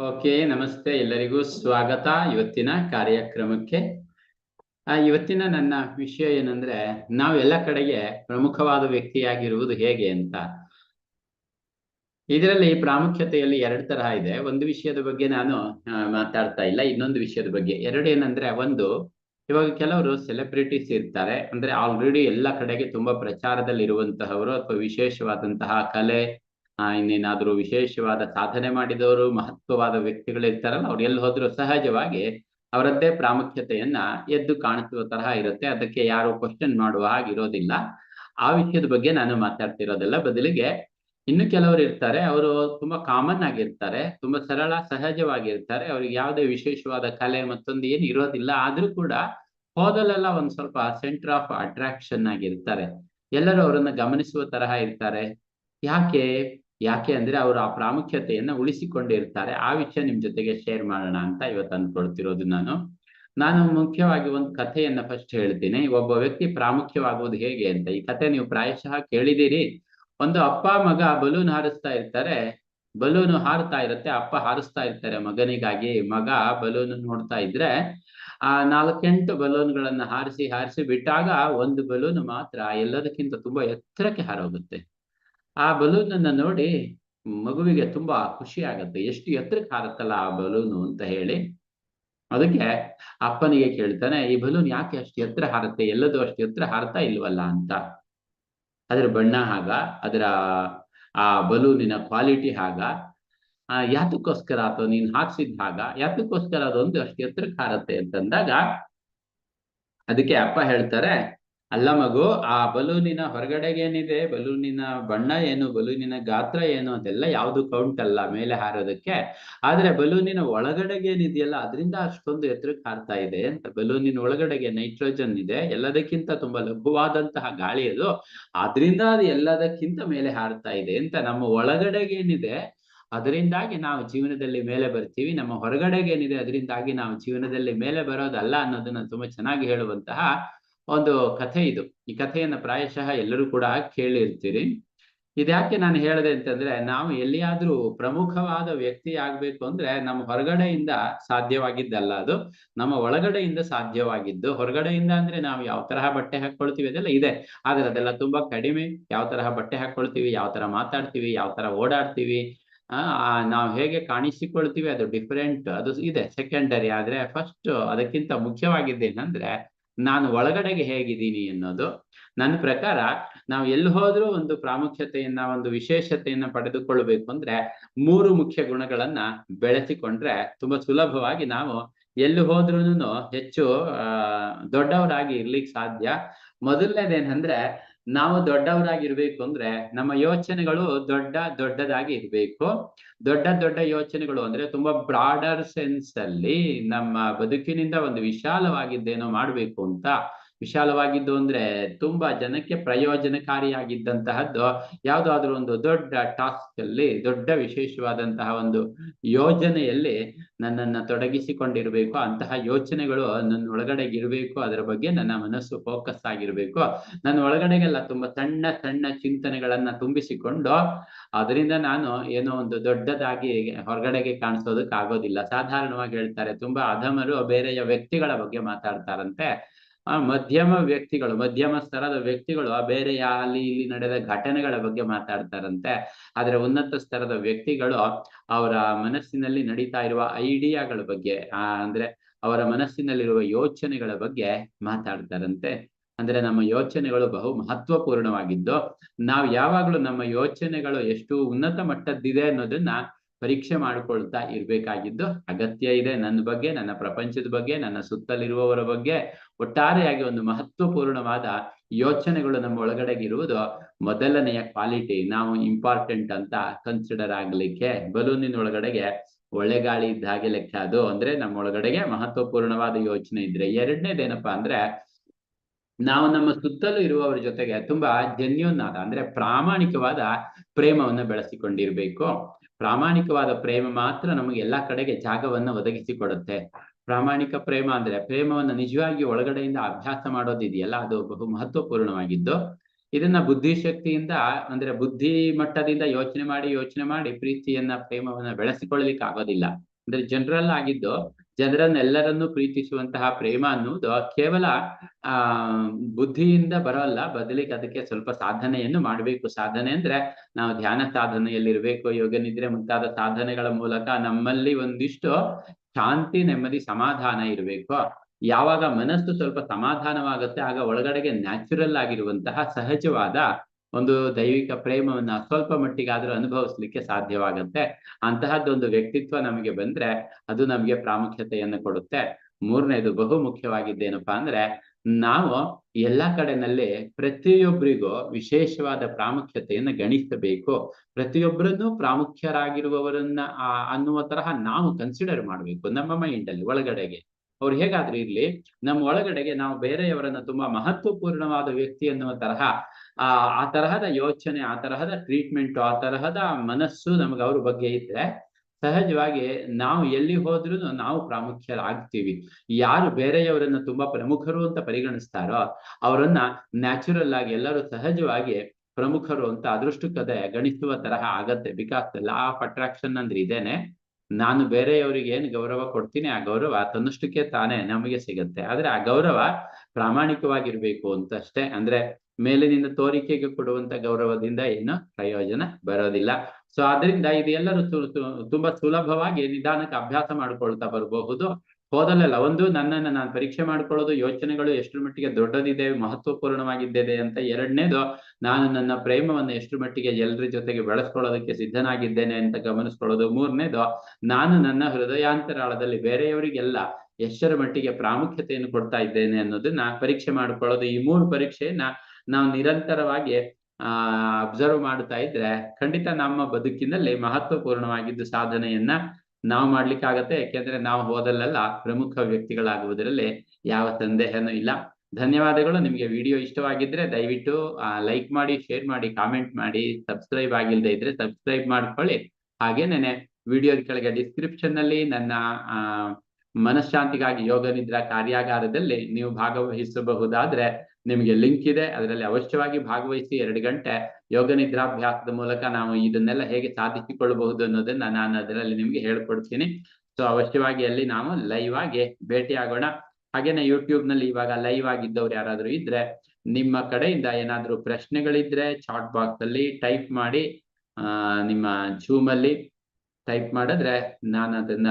Okay, ನಮಸ್ತೆ, ಎಲ್ಲರಿಗೂ ಸ್ವಾಗತ ಇವತ್ತಿನ ಕಾರ್ಯಕ್ರಮಕ್ಕೆ. ಆ, ಇವತ್ತಿನ ನನ್ನ ವಿಷಯ ಏನಂದ್ರೆ, ನಾವು ಎಲ್ಲ ಕಡೆಗೆ ಪ್ರಮುಖವಾದ ವ್ಯಕ್ತಿಯಾಗಿರುವುದು ಹೇಗೆ ಅಂತ. ಇದರಲ್ಲಿ ಪ್ರಾಮುಖ್ಯತೆಯಲ್ಲಿ ಎರಡು ತರಹ ಇದೆ. ಒಂದು ವಿಷಯದ ಬಗ್ಗೆ ನಾನು ಮಾತಾಡ್ತಾ ಇಲ್ಲ. ಇನ್ನೊಂದು ವಿಷಯದ ಬಗ್ಗೆ. ಎರಡು ಏನಂದ್ರೆ, ಒಂದು, ಇವಾಗ ಕೆಲವರು ಸೆಲೆಬ್ರಿಟೀಸ್ ಇರ್ತಾರೆ. ಅಂದ್ರೆ ಆಲ್ರೆಡಿ ಎಲ್ಲ ಕಡೆಗೆ ತುಂಬಾ ಪ್ರಚಾರದಲ್ಲಿ ಇರುವಂತಹವರು ಅಥವಾ ವಿಶೇಷವಾದಂತಹ ಕಲೆ ಇನ್ನೇನಾದ್ರೂ ವಿಶೇಷವಾದ ಸಾಧನೆ ಮಾಡಿದವರು, ಮಹತ್ವವಾದ ವ್ಯಕ್ತಿಗಳು ಇರ್ತಾರಲ್ಲ, ಅವ್ರು ಎಲ್ಲಿ ಹೋದ್ರು ಸಹಜವಾಗಿ ಅವರದ್ದೇ ಪ್ರಾಮುಖ್ಯತೆಯನ್ನ ಎದ್ದು ಕಾಣಿಸುವ ತರಹ ಇರುತ್ತೆ. ಅದಕ್ಕೆ ಯಾರು ಕ್ವಶನ್ ಮಾಡುವ ಹಾಗಿರೋದಿಲ್ಲ ಆ ವಿಷಯದ ಬಗ್ಗೆ ನಾನು ಮಾತಾಡ್ತಿರೋದಿಲ್ಲ ಬದಲಿಗೆ ಇನ್ನು ಕೆಲವರು ಇರ್ತಾರೆ, ಅವರು ತುಂಬಾ ಕಾಮನ್ ಆಗಿರ್ತಾರೆ, ತುಂಬಾ ಸರಳ, ಸಹಜವಾಗಿರ್ತಾರೆ, ಅವ್ರಿಗೆ ಯಾವುದೇ ವಿಶೇಷವಾದ ಕಲೆ ಮತ್ತೊಂದು ಏನು ಇರೋದಿಲ್ಲ. ಆದ್ರೂ ಕೂಡ ಹೋದಲೆಲ್ಲ ಒಂದ್ ಸ್ವಲ್ಪ ಸೆಂಟರ್ ಆಫ್ ಅಟ್ರಾಕ್ಷನ್ ಆಗಿರ್ತಾರೆ. ಎಲ್ಲರೂ ಅವರನ್ನ ಗಮನಿಸುವ ತರಹ ಇರ್ತಾರೆ. ಯಾಕೆ? ಯಾಕೆ ಅಂದ್ರೆ ಅವರು ಆ ಪ್ರಾಮುಖ್ಯತೆಯನ್ನ ಉಳಿಸಿಕೊಂಡಿರ್ತಾರೆ. ಆ ವಿಷಯ ನಿಮ್ ಜೊತೆಗೆ ಶೇರ್ ಮಾಡೋಣ ಅಂತ ಇವತ್ತು ಅಂದ್ಕೊಳ್ತಿರೋದು ನಾನು. ನಾನು ಮುಖ್ಯವಾಗಿ ಒಂದು ಕಥೆಯನ್ನ ಫಸ್ಟ್ ಹೇಳ್ತೀನಿ. ಒಬ್ಬ ವ್ಯಕ್ತಿ ಪ್ರಾಮುಖ್ಯವಾಗುವುದು ಹೇಗೆ ಅಂತ. ಈ ಕಥೆ ನೀವು ಪ್ರಾಯಶಃ ಕೇಳಿದಿರಿ ಒಂದು ಅಪ್ಪ, ಮಗ ಬಲೂನ್ ಹಾರಿಸ್ತಾ ಇರ್ತಾರೆ. ಬಲೂನ್ ಹಾರ್ತಾ ಇರುತ್ತೆ. ಅಪ್ಪ ಹಾರಿಸ್ತಾ ಇರ್ತಾರೆ ಮಗನಿಗಾಗಿ. ಮಗ ಬಲೂನ್ ನೋಡ್ತಾ ಇದ್ರೆ, ಆ ನಾಲ್ಕೆಂಟು ಬಲೂನ್ಗಳನ್ನ ಹಾರಿಸಿ ಹಾರಿಸಿ ಬಿಟ್ಟಾಗ ಒಂದು ಬಲೂನ್ ಮಾತ್ರ ಎಲ್ಲದಕ್ಕಿಂತ ತುಂಬಾ ಎತ್ತರಕ್ಕೆ ಹಾರೋಗುತ್ತೆ. ಆ ಬಲೂನ್ ಅನ್ನ ನೋಡಿ ಮಗುವಿಗೆ ತುಂಬಾ ಖುಷಿ ಆಗತ್ತೆ ಎಷ್ಟು ಎತ್ತರಕ್ಕೆ ಹಾರುತ್ತಲ್ಲ ಆ ಬಲೂನು ಅಂತ ಹೇಳಿ ಅದಕ್ಕೆ ಅಪ್ಪನಿಗೆ ಕೇಳ್ತಾನೆ, ಈ ಬಲೂನ್ ಯಾಕೆ ಅಷ್ಟು ಎತ್ತರ ಹಾರತ್ತೆ? ಎಲ್ಲದೂ ಅಷ್ಟು ಎತ್ತರ ಹಾರತಾ ಇಲ್ವಲ್ಲ? ಅಂತ. ಅದರ ಬಣ್ಣ ಹಾಗ, ಅದರ ಆ ಬಲೂನಿನ ಕ್ವಾಲಿಟಿ ಹಾಗ, ಆ ಯಾತಕ್ಕೋಸ್ಕರ ಅಥವಾ ನೀನ್ ಹಾಕ್ಸಿದ್ ಹಾಗ, ಯಾತಕ್ಕೋಸ್ಕರ ಅದೊಂದು ಅಷ್ಟು ಎತ್ತರಕ್ಕೆ ಹಾರತ್ತೆ ಅಂತಂದಾಗ ಅದಕ್ಕೆ ಅಪ್ಪ ಹೇಳ್ತಾರೆ ಅಲ್ಲ ಮಗು, ಆ ಬಲೂನಿನ ಹೊರಗಡೆಗೆ ಏನಿದೆ ಬಲೂನಿನ ಬಣ್ಣ ಏನು? ಬಲೂನಿನ ಗಾತ್ರ ಏನು? ಅದೆಲ್ಲ ಯಾವ್ದು ಕೌಂಟ್ ಅಲ್ಲ ಮೇಲೆ ಹಾರೋದಕ್ಕೆ. ಆದ್ರೆ ಬಲೂನಿನ ಒಳಗಡೆಗೆ ಏನಿದೆಯಲ್ಲ ಅದರಿಂದ ಅಷ್ಟೊಂದು ಎತ್ತರಕ್ಕೆ ಹಾರ್ತಾ ಇದೆ ಅಂತ. ಬಲೂನಿನ ಒಳಗಡೆಗೆ ನೈಟ್ರೋಜನ್ ಇದೆ. ಎಲ್ಲದಕ್ಕಿಂತ ತುಂಬಾ ಲಘುವಾದಂತಹ ಗಾಳಿ ಅದು. ಆದ್ರಿಂದ ಅದು ಎಲ್ಲದಕ್ಕಿಂತ ಮೇಲೆ ಹಾರ್ತಾ ಇದೆ ಅಂತ. ನಮ್ಮ ಒಳಗಡೆಗೆ ಏನಿದೆ ಅದರಿಂದಾಗಿ ನಾವು ಜೀವನದಲ್ಲಿ ಮೇಲೆ ಬರ್ತೀವಿ. ನಮ್ಮ ಹೊರಗಡೆಗೆ ಏನಿದೆ ಅದರಿಂದಾಗಿ ನಾವು ಜೀವನದಲ್ಲಿ ಮೇಲೆ ಬರೋದಲ್ಲ ಅನ್ನೋದನ್ನ ತುಂಬಾ ಚೆನ್ನಾಗಿ ಹೇಳುವಂತಹ ಒಂದು ಕಥೆ ಇದು. ಈ ಕಥೆಯನ್ನು ಪ್ರಾಯಶಃ ಎಲ್ಲರೂ ಕೂಡ ಕೇಳಿರ್ತೀರಿ. ಇದ್ಯಾಕೆ ನಾನು ಹೇಳಿದೆ ಅಂತಂದ್ರೆ, ನಾವು ಎಲ್ಲಿಯಾದ್ರೂ ಪ್ರಮುಖವಾದ ವ್ಯಕ್ತಿ ಆಗ್ಬೇಕು ಅಂದ್ರೆ ನಮ್ಮ ಹೊರಗಡೆಯಿಂದ ಸಾಧ್ಯವಾಗಿದ್ದಲ್ಲ ಅದು. ನಮ್ಮ ಒಳಗಡೆಯಿಂದ ಸಾಧ್ಯವಾಗಿದ್ದು. ಹೊರಗಡೆಯಿಂದ ಅಂದ್ರೆ ನಾವು ಯಾವ ತರಹ ಬಟ್ಟೆ ಹಾಕೊಳ್ತೀವಿ ಅದೆಲ್ಲ ಇದೆ. ಆದ್ರೆ ಅದೆಲ್ಲ ತುಂಬಾ ಕಡಿಮೆ. ಯಾವ ತರಹ ಬಟ್ಟೆ ಹಾಕೊಳ್ತೀವಿ ಯಾವ ತರ ಮಾತಾಡ್ತೀವಿ, ಯಾವ ತರ ಓಡಾಡ್ತೀವಿ, ಆ ನಾವು ಹೇಗೆ ಕಾಣಿಸಿಕೊಳ್ತೀವಿ ಅದು ಡಿಫರೆಂಟ್ ಅದು ಇದೆ ಸೆಕೆಂಡರಿ ಆದ್ರೆ ಫಸ್ಟ್ ಅದಕ್ಕಿಂತ ಮುಖ್ಯವಾಗಿದ್ದೇನಂದ್ರೆ ನಾನು ಒಳಗಡೆಗೆ ಹೇಗಿದ್ದೀನಿ ಅನ್ನೋದು. ನನ್ನ ಪ್ರಕಾರ ನಾವು ಎಲ್ಲಿ ಹೋದ್ರೂ ಒಂದು ಪ್ರಾಮುಖ್ಯತೆಯನ್ನ, ಒಂದು ವಿಶೇಷತೆಯನ್ನ ಪಡೆದುಕೊಳ್ಬೇಕು ಅಂದ್ರೆ ಮೂರು ಮುಖ್ಯ ಗುಣಗಳನ್ನ ಬೆಳೆಸಿಕೊಂಡ್ರೆ ತುಂಬಾ ಸುಲಭವಾಗಿ ನಾವು ಎಲ್ಲಿ ಹೋದ್ರೂನು ಹೆಚ್ಚು ದೊಡ್ಡವರಾಗಿ ಇರ್ಲಿಕ್ಕೆ ಸಾಧ್ಯ. ಮೊದಲನೇದೇನಂದ್ರೆ ನಾವು ದೊಡ್ಡವರಾಗಿರ್ಬೇಕು ಅಂದ್ರೆ ನಮ್ಮ ಯೋಚನೆಗಳು ದೊಡ್ಡ ದೊಡ್ಡದಾಗಿ ಇರ್ಬೇಕು. ದೊಡ್ಡ ದೊಡ್ಡ ಯೋಚನೆಗಳು ಅಂದ್ರೆ ತುಂಬಾ ಬ್ರಾಡರ್ ಸೆನ್ಸ್ ಅಲ್ಲಿ ನಮ್ಮ ಬದುಕಿನಿಂದ ಒಂದು ವಿಶಾಲವಾಗಿದ್ದೇನೋ ಮಾಡ್ಬೇಕು ಅಂತ ವಿಶಾಲವಾಗಿದ್ದು ಅಂದ್ರೆ ತುಂಬಾ ಜನಕ್ಕೆ ಪ್ರಯೋಜನಕಾರಿಯಾಗಿದ್ದಂತಹದ್ದು ಯಾವುದಾದ್ರೂ ಒಂದು ದೊಡ್ಡ ಟಾಸ್ಕ್ ಅಲ್ಲಿ ದೊಡ್ಡ ವಿಶೇಷವಾದಂತಹ ಒಂದು ಯೋಜನೆಯಲ್ಲಿ ನನ್ನನ್ನ ತೊಡಗಿಸಿಕೊಂಡಿರ್ಬೇಕು. ಅಂತಹ ಯೋಚನೆಗಳು ನನ್ನ ಒಳಗಡೆಗೆ ಇರಬೇಕು ಅದರ ಬಗ್ಗೆ ನನ್ನ ಮನಸ್ಸು ಫೋಕಸ್ ಆಗಿರ್ಬೇಕು. ನನ್ನ ಒಳಗಡೆಗೆಲ್ಲ ತುಂಬಾ ಸಣ್ಣ ಸಣ್ಣ ಚಿಂತನೆಗಳನ್ನ ತುಂಬಿಸಿಕೊಂಡು, ಅದರಿಂದ ನಾನು ಏನೋ ಒಂದು ದೊಡ್ಡದಾಗಿ ಹೊರಗಡೆಗೆ ಕಾಣಿಸೋದಕ್ಕೆ ಆಗೋದಿಲ್ಲ ಸಾಧಾರಣವಾಗಿ ಹೇಳ್ತಾರೆ, ತುಂಬಾ ಅಧಮರು ಬೇರೆಯ ವ್ಯಕ್ತಿಗಳ ಬಗ್ಗೆ ಮಾತಾಡ್ತಾರಂತೆ. ಆ ಮಧ್ಯಮ ವ್ಯಕ್ತಿಗಳು, ಮಧ್ಯಮ ಸ್ತರದ ವ್ಯಕ್ತಿಗಳು ಆ ಬೇರೆ ಅಲ್ಲಿ, ಇಲ್ಲಿ ನಡೆದ ಘಟನೆಗಳ ಬಗ್ಗೆ ಮಾತಾಡ್ತಾರಂತೆ. ಆದ್ರೆ ಉನ್ನತ ಸ್ತರದ ವ್ಯಕ್ತಿಗಳು ಅವರ ಮನಸ್ಸಿನಲ್ಲಿ ನಡೀತಾ ಇರುವ ಐಡಿಯಾಗಳ ಬಗ್ಗೆ, ಆ, ಅಂದ್ರೆ ಅವರ ಮನಸ್ಸಿನಲ್ಲಿರುವ ಯೋಚನೆಗಳ ಬಗ್ಗೆ ಮಾತಾಡ್ತಾರಂತೆ. ಅಂದ್ರೆ ನಮ್ಮ ಯೋಚನೆಗಳು ಬಹು ಮಹತ್ವಪೂರ್ಣವಾಗಿದ್ದು, ನಾವು ಯಾವಾಗಲೂ ನಮ್ಮ ಯೋಚನೆಗಳು ಎಷ್ಟು ಉನ್ನತ ಮಟ್ಟದ್ದಿದೆ ಅನ್ನೋದನ್ನ ಪರೀಕ್ಷೆ ಮಾಡಿಕೊಳ್ತಾ ಇರ್ಬೇಕಾಗಿದ್ದು ಅಗತ್ಯ ಇದೆ. ನನ್ನ ಬಗ್ಗೆ, ನನ್ನ ಪ್ರಪಂಚದ ಬಗ್ಗೆ, ನನ್ನ ಸುತ್ತಲಿರುವವರ ಬಗ್ಗೆ ಒಟ್ಟಾರೆಯಾಗಿ ಒಂದು ಮಹತ್ವಪೂರ್ಣವಾದ ಯೋಚನೆಗಳು ನಮ್ಮ ಒಳಗಡೆಗೆ ಇರುವುದು ಮೊದಲನೆಯ ಕ್ವಾಲಿಟಿ. ನಾವು ಇಂಪಾರ್ಟೆಂಟ್ ಅಂತ ಕನ್ಸಿಡರ್ ಆಗ್ಲಿಕ್ಕೆ ಬಲೂನಿನ ಒಳಗಡೆಗೆ ಒಳ್ಳೆ ಗಾಳಿ ಇದ್ದ ಹಾಗೆ ಲೆಕ್ಕ. ಅದು ಅಂದ್ರೆ ನಮ್ಮ ಒಳಗಡೆಗೆ ಮಹತ್ವಪೂರ್ಣವಾದ ಯೋಚನೆ ಇದ್ರೆ. ಎರಡನೇದೇನಪ್ಪಾ ಅಂದ್ರೆ ನಾವು ನಮ್ಮ ಸುತ್ತಲೂ ಇರುವವರ ಜೊತೆಗೆ ತುಂಬಾ ಜೆನ್ಯೂನ್ ಆದ ಅಂದ್ರೆ ಪ್ರಾಮಾಣಿಕವಾದ ಪ್ರೇಮವನ್ನು ಬೆಳೆಸಿಕೊಂಡಿರ್ಬೇಕು. ಪ್ರಾಮಾಣಿಕವಾದ ಪ್ರೇಮ ಮಾತ್ರ ನಮಗೆ ಎಲ್ಲಾ ಕಡೆಗೆ ಜಾಗವನ್ನ ಒದಗಿಸಿಕೊಡುತ್ತೆ ಪ್ರಾಮಾಣಿಕ ಪ್ರೇಮ ಅಂದ್ರೆ ಪ್ರೇಮವನ್ನ ನಿಜವಾಗಿ ಒಳಗಡೆಯಿಂದ ಅಭ್ಯಾಸ ಮಾಡೋದಿದೆಯಲ್ಲ, ಅದು ಬಹು ಮಹತ್ವಪೂರ್ಣವಾಗಿದ್ದು. ಇದನ್ನ ಬುದ್ಧಿಶಕ್ತಿಯಿಂದ ಅಂದ್ರೆ ಬುದ್ಧಿ ಮಟ್ಟದಿಂದ ಯೋಚನೆ ಮಾಡಿ ಯೋಚನೆ ಮಾಡಿ ಪ್ರೀತಿಯನ್ನ, ಪ್ರೇಮವನ್ನ ಬೆಳೆಸಿಕೊಳ್ಳಲಿಕ್ಕೆ ಆಗೋದಿಲ್ಲ ಅಂದ್ರೆ ಜನರಲ್ ಆಗಿದ್ದು ಜನರನ್ನೆಲ್ಲರನ್ನೂ ಪ್ರೀತಿಸುವಂತಹ ಪ್ರೇಮ ಅನ್ನುವುದು ಕೇವಲ, ಆ, ಬುದ್ಧಿಯಿಂದ ಬರೋಲ್ಲ. ಬದಲಿಗೆ ಅದಕ್ಕೆ ಸ್ವಲ್ಪ ಸಾಧನೆಯನ್ನು ಮಾಡಬೇಕು. ಸಾಧನೆ ಅಂದ್ರೆ ನಾವು ಧ್ಯಾನ ಸಾಧನೆಯಲ್ಲಿರ್ಬೇಕು. ಯೋಗ ನಿದ್ರೆ ಮುಂತಾದ ಸಾಧನೆಗಳ ಮೂಲಕ ನಮ್ಮಲ್ಲಿ ಒಂದಿಷ್ಟು ಶಾಂತಿ, ನೆಮ್ಮದಿ, ಸಮಾಧಾನ ಇರಬೇಕು. ಯಾವಾಗ ಮನಸ್ಸು ಸ್ವಲ್ಪ ಸಮಾಧಾನವಾಗುತ್ತೆ, ಆಗ ಒಳಗಡೆಗೆ ನ್ಯಾಚುರಲ್ ಆಗಿರುವಂತಹ ಸಹಜವಾದ ಒಂದು ದೈವಿಕ ಪ್ರೇಮವನ್ನ ಸ್ವಲ್ಪ ಮಟ್ಟಿಗಾದ್ರೂ ಅನುಭವಿಸ್ಲಿಕ್ಕೆ ಸಾಧ್ಯವಾಗುತ್ತೆ. ಅಂತಹದ್ದೊಂದು ವ್ಯಕ್ತಿತ್ವ ನಮಗೆ ಬಂದ್ರೆ ಅದು ನಮಗೆ ಪ್ರಾಮುಖ್ಯತೆಯನ್ನು ಕೊಡುತ್ತೆ. ಮೂರನೇದು ಬಹು ಮುಖ್ಯವಾಗಿದ್ದೇನಪ್ಪಾ ಅಂದ್ರೆ ನಾವು ಎಲ್ಲಾ ಕಡೆನಲ್ಲಿ ಪ್ರತಿಯೊಬ್ಬರಿಗೂ ವಿಶೇಷವಾದ ಪ್ರಾಮುಖ್ಯತೆಯನ್ನು ಗಣಿಸಬೇಕು. ಪ್ರತಿಯೊಬ್ಬರನ್ನು ಪ್ರಾಮುಖ್ಯರಾಗಿರುವವರನ್ನ ಅನ್ನುವ ತರಹ ನಾವು ಕನ್ಸಿಡರ್ ಮಾಡಬೇಕು ನಮ್ಮ ಮೈಂಡ್ ಅಲ್ಲಿ, ಒಳಗಡೆಗೆ. ಅವ್ರು ಹೇಗಾದ್ರೂ ಇರ್ಲಿ, ನಮ್ಮ ಒಳಗಡೆಗೆ ನಾವು ಬೇರೆಯವರನ್ನ ತುಂಬಾ ಮಹತ್ವಪೂರ್ಣವಾದ ವ್ಯಕ್ತಿ ಅನ್ನುವ ತರಹ, ಆ ಆ ತರಹದ ಯೋಚನೆ, ಆ ತರಹದ ಟ್ರೀಟ್ಮೆಂಟ್ ಆ ತರಹದ ಮನಸ್ಸು ನಮ್ಗೆ ಅವ್ರ ಬಗ್ಗೆ ಇದ್ರೆ, ಸಹಜವಾಗಿ ನಾವು ಎಲ್ಲಿ ಹೋದ್ರೂ ನಾವು ಪ್ರಾಮುಖ್ಯರಾಗ್ತೀವಿ. ಯಾರು ಬೇರೆಯವರನ್ನ ತುಂಬಾ ಪ್ರಮುಖರು ಅಂತ ಪರಿಗಣಿಸ್ತಾರೋ, ಅವರನ್ನ ನ್ಯಾಚುರಲ್ ಆಗಿ ಎಲ್ಲರೂ ಸಹಜವಾಗಿ ಪ್ರಮುಖರು ಅಂತ ಅದೃಷ್ಟಕ್ಕದೆ ಗಣಿಸುವ ತರಹ ಆಗತ್ತೆ. ಬಿಕಾಸ್ ಲಾ ಆಫ್ ಅಟ್ರಾಕ್ಷನ್ ಅಂದ್ರೆ ಇದೇನೆ. ನಾನು ಬೇರೆಯವರಿಗೆ ಏನು ಗೌರವ ಕೊಡ್ತೀನಿ, ಆ ಗೌರವ ತನ್ನಷ್ಟಕ್ಕೆ ತಾನೇ ನಮಗೆ ಸಿಗತ್ತೆ. ಆದ್ರೆ ಆ ಗೌರವ ಪ್ರಾಮಾಣಿಕವಾಗಿರ್ಬೇಕು ಅಂತ ಅಷ್ಟೇ ಅಂದ್ರೆ ಮೇಲಿನಿಂದ ತೋರಿಕೆಗೆ ಕೊಡುವಂತ ಗೌರವದಿಂದ ಏನು ಪ್ರಯೋಜನ ಬರೋದಿಲ್ಲ. ಸೊ ಆದ್ರಿಂದ ಇದು ಎಲ್ಲರೂ ತುಂಬಾ ಸುಲಭವಾಗಿ ನಿಧಾನಕ್ಕೆ ಅಭ್ಯಾಸ ಮಾಡ್ಕೊಳ್ತಾ ಬರಬಹುದು. ಹೋದಲ್ಲೆಲ್ಲ, ಒಂದು ನನ್ನನ್ನು ನಾನು ಪರೀಕ್ಷೆ ಮಾಡ್ಕೊಳ್ಳೋದು, ಯೋಚನೆಗಳು ಎಷ್ಟರ ಮಟ್ಟಿಗೆ ದೊಡ್ಡದಿದೆ, ಮಹತ್ವಪೂರ್ಣವಾಗಿದ್ದೇವೆ ಅಂತ ಎರಡನೇದು, ನಾನು ನನ್ನ ಪ್ರೇಮವನ್ನು ಎಷ್ಟು ಮಟ್ಟಿಗೆ ಎಲ್ಲರ ಜೊತೆಗೆ ಬೆಳೆಸ್ಕೊಳ್ಳೋದಕ್ಕೆ ಸಿದ್ಧನಾಗಿದ್ದೇನೆ ಅಂತ ಗಮನಿಸ್ಕೊಳ್ಳೋದು. ಮೂರನೇದು, ನಾನು ನನ್ನ ಹೃದಯಾಂತರಾಳದಲ್ಲಿ ಬೇರೆಯವರಿಗೆಲ್ಲ ಎಷ್ಟರ ಮಟ್ಟಿಗೆ ಪ್ರಾಮುಖ್ಯತೆಯನ್ನು ಕೊಡ್ತಾ ಇದ್ದೇನೆ ಅನ್ನೋದನ್ನ ಪರೀಕ್ಷೆ ಮಾಡ್ಕೊಳ್ಳೋದು. ಈ ಮೂರು ಪರೀಕ್ಷೆಯನ್ನ ನಾವು ನಿರಂತರವಾಗಿ, ಆ ಅಬ್ಸರ್ವ್ ಮಾಡ್ತಾ ಇದ್ರೆ ಖಂಡಿತ ನಮ್ಮ ಬದುಕಿನಲ್ಲಿ ಮಹತ್ವಪೂರ್ಣವಾಗಿದ್ದು ಸಾಧನೆಯನ್ನ ನಾವು ಮಾಡ್ಲಿಕ್ಕಾಗತ್ತೆ? ಯಾಕೆಂದ್ರೆ ನಾವು ಹೋದಲ್ಲೆಲ್ಲ ಪ್ರಮುಖ ವ್ಯಕ್ತಿಗಳಾಗುವುದರಲ್ಲಿ ಯಾವ ಸಂದೇಹನೂ ಇಲ್ಲ. ಧನ್ಯವಾದಗಳು. ನಿಮಗೆ ವಿಡಿಯೋ ಇಷ್ಟವಾಗಿದ್ರೆ ದಯವಿಟ್ಟು ಲೈಕ್ ಮಾಡಿ, ಶೇರ್ ಮಾಡಿ, ಕಾಮೆಂಟ್ ಮಾಡಿ. ಸಬ್ಸ್ಕ್ರೈಬ್ ಆಗಿಲ್ಲದೆ ಇದ್ರೆ ಸಬ್ಸ್ಕ್ರೈಬ್ ಮಾಡ್ಕೊಳ್ಳಿ. ಹಾಗೇನೇನೆ ವಿಡಿಯೋದ ಕೆಳಗೆ ಡಿಸ್ಕ್ರಿಪ್ಷನ್ನಲ್ಲಿ ನನ್ನ ಮನಃಶಾಂತಿಗಾಗಿ ಯೋಗ ನಿದ್ರಾ ಕಾರ್ಯಾಗಾರದಲ್ಲಿ ನೀವು ಭಾಗವಹಿಸಬಹುದಾದ್ರೆ ನಿಮಗೆ ಲಿಂಕ್ ಇದೆ, ಅದರಲ್ಲಿ ಅವಶ್ಯವಾಗಿ ಭಾಗವಹಿಸಿ ಎರಡು ಗಂಟೆ ಯೋಗ ನಿದ್ರಾಭ್ಯಾಸದ ಮೂಲಕ ನಾವು ಇದನ್ನೆಲ್ಲ ಹೇಗೆ ಸಾಧಿಸಿಕೊಳ್ಳಬಹುದು ಅನ್ನೋದನ್ನ ನಾನು ಅದರಲ್ಲಿ ನಿಮ್ಗೆ ಹೇಳ್ಕೊಡ್ತೀನಿ. ಸೊ ಅವಶ್ಯವಾಗಿ ಅಲ್ಲಿ ನಾವು ಲೈವ್ ಆಗಿ ಭೇಟಿ ಆಗೋಣ. ಹಾಗೇನೆ ಯೂಟ್ಯೂಬ್ನಲ್ಲಿ ಇವಾಗ ಲೈವ್ ಆಗಿದ್ದವ್ರು ಯಾರಾದ್ರೂ ಇದ್ರೆ, ನಿಮ್ಮ ಕಡೆಯಿಂದ ಏನಾದ್ರೂ ಪ್ರಶ್ನೆಗಳಿದ್ರೆ ಚಾಟ್ ಬಾಕ್ಸ್ ಅಲ್ಲಿ ಟೈಪ್ ಮಾಡಿ ನಿಮ್ಮ ಜೂಮ್ ಅಲ್ಲಿ ಟೈಪ್ ಮಾಡಿದ್ರೆ ನಾನು ಅದನ್ನ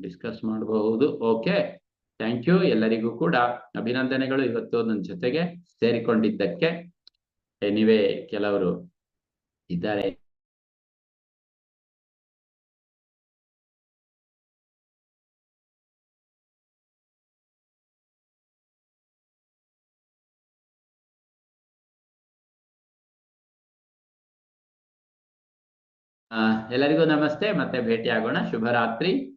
ಡಿಸ್ಕಸ್ ಮಾಡಬಹುದು. ಓಕೆ ಥ್ಯಾಂಕ್ ಯು ಎಲ್ಲರಿಗೂ ಕೂಡ ಅಭಿನಂದನೆಗಳು. ಇವತ್ತು ನನ್ನ ಜೊತೆಗೆ ಸೇರಿಕೊಂಡಿದ್ದಕ್ಕೆ ಎನಿವೇ ಕೆಲವರು ಇದ್ದಾರೆ. ಎಲ್ಲರಿಗೂ ನಮಸ್ತೆ. ಮತ್ತೆ ಭೇಟಿ ಆಗೋಣ ಶುಭರಾತ್ರಿ.